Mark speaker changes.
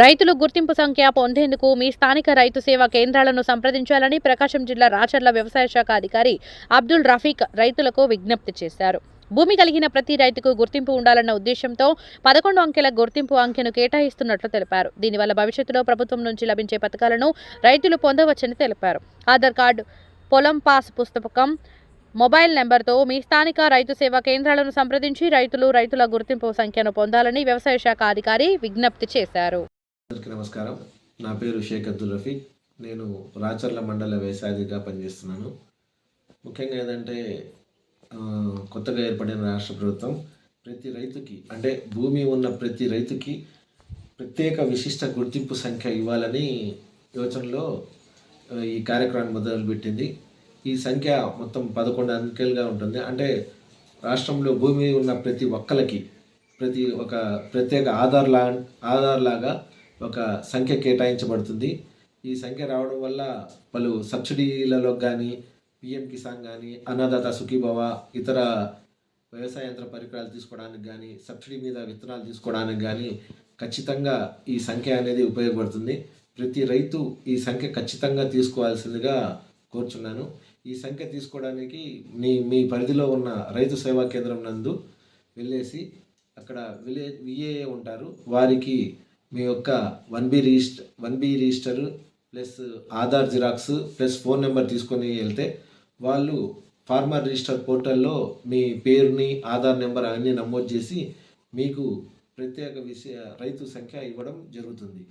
Speaker 1: రైతులు గుర్తింపు సంఖ్య పొందేందుకు మీ స్థానిక రైతు సేవా కేంద్రాలను సంప్రదించాలని ప్రకాశం జిల్లా రాచర్ల వ్యవసాయ శాఖ అధికారి అబ్దుల్ రఫీక్ రైతులకు విజ్ఞప్తి చేశారు. భూమి కలిగిన ప్రతి రైతుకు గుర్తింపు ఉండాలన్న ఉద్దేశంతో పదకొండు అంకెల గుర్తింపు అంకెను కేటాయిస్తున్నట్లు తెలిపారు. దీనివల్ల భవిష్యత్తులో ప్రభుత్వం నుంచి లభించే పథకాలను రైతులు పొందవచ్చని తెలిపారు. ఆధార్ కార్డు పొలం పాస్ పుస్తకం మొబైల్ నెంబర్తో మీ స్థానిక రైతు సేవా కేంద్రాలను సంప్రదించి రైతులు రైతుల గుర్తింపు సంఖ్యను పొందాలని వ్యవసాయ శాఖ అధికారి విజ్ఞప్తి చేశారు.
Speaker 2: అందరికీ నమస్కారం. నా పేరు షేక్ అబ్దుల్ రఫీక్. నేను రాచర్ల మండల వ్యవసాయధిగా పనిచేస్తున్నాను. ముఖ్యంగా ఏంటంటే కొత్తగా ఏర్పడిన రాష్ట్ర ప్రభుత్వం ప్రతి రైతుకి అంటే భూమి ఉన్న ప్రతి రైతుకి ప్రత్యేక విశిష్ట గుర్తింపు సంఖ్య ఇవ్వాలని యోచనలో ఈ కార్యక్రమాన్ని మొదలుపెట్టింది. ఈ సంఖ్య మొత్తం పదకొండు అంకెలుగా ఉంటుంది. అంటే రాష్ట్రంలో భూమి ఉన్న ప్రతి ఒక్కరికి ప్రతి ఒక ప్రత్యేక ఆధార్ లా ఆధార్ లాగా ఒక సంఖ్య కేటాయించబడుతుంది. ఈ సంఖ్య రావడం వల్ల పలు సబ్సిడీలలో కానీ పిఎం కిసాన్ కానీ అన్నదాత సుఖీభవ ఇతర వ్యవసాయ యంత్ర పరికరాలు తీసుకోవడానికి కానీ సబ్సిడీ మీద విత్తనాలు తీసుకోవడానికి కానీ ఖచ్చితంగా ఈ సంఖ్య అనేది ఉపయోగపడుతుంది. ప్రతి రైతు ఈ సంఖ్య ఖచ్చితంగా తీసుకోవాల్సిందిగా కోరుచున్నాను. ఈ సంఖ్య తీసుకోవడానికి మీ మీ పరిధిలో ఉన్న రైతు సేవా కేంద్రం నందు వెళ్ళేసి అక్కడ విలే విఏఏ ఉంటారు. వారికి మీ యొక్క one B register one B register plus Aadhaar xerox plus phone number తీసుకొని వెళ్తే వాళ్ళు ఫార్మర్ రిజిస్టర్ పోర్టల్లో మీ పేరుని ఆధార్ నెంబర్ అన్నీ నమోదు చేసి మీకు ప్రత్యేక విషయ రైతు సంఖ్య ఇవ్వడం జరుగుతుంది.